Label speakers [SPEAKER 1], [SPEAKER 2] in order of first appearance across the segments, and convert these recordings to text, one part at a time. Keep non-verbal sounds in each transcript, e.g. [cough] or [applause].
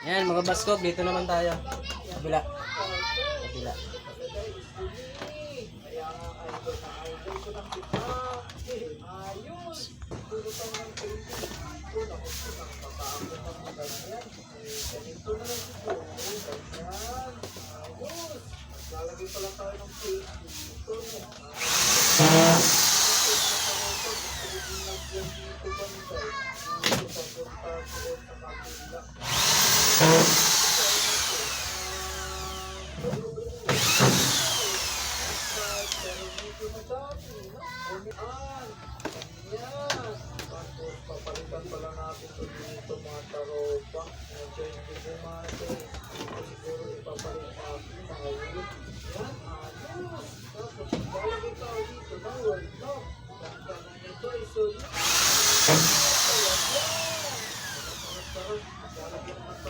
[SPEAKER 1] Yan, mga baskog, dito naman tayo. Kabila. Kabila.
[SPEAKER 2] Papalitan pala natin ito dito mga taropa. Medyo hindi bumate. Siguro ipapalit natin mga ulit. Yan, ayos. Tapos na wala. Ganda na nito solid. Sarap-sarap. Lalagyan naman tayo dito ng higaan. Gamitin natin para sa ito talaga sa TNT. Higaan natin. Gawa sa TNT talaga.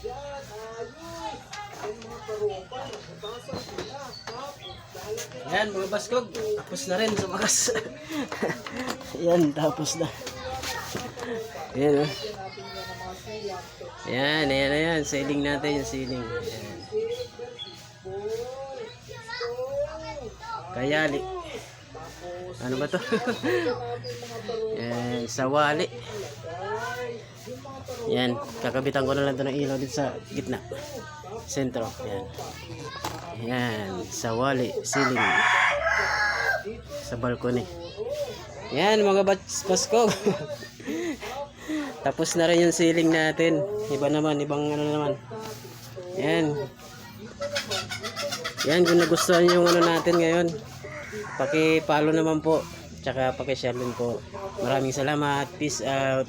[SPEAKER 2] Yan, ayos. Ang mga karopa, nagbabasan sila. Tapos, lalagyan
[SPEAKER 1] Yan, mga baskog. Tapos na rin sa makas. [laughs] Yan, tapos na. Yan, oh.
[SPEAKER 2] natin yan ng mga siyak.
[SPEAKER 1] Yan, ayan, ayan. Sailing natin yung ceiling. Ayan. Kayali. Ano ba to? [laughs] Yan, sawali. Yan, kakabitan ko na lang to ng ilaw dito sa gitna. Sentro. Yan. Yan, sawali, ceiling. Sa balcony. Yan, mga bats paskog. [laughs] Tapos na rin yung ceiling natin. Iba naman, ibang ano naman. Yan. Yan, kung nagustuhan yung ano natin ngayon. Paki-follow naman po. Tsaka paki-share din po. Maraming salamat. Peace out.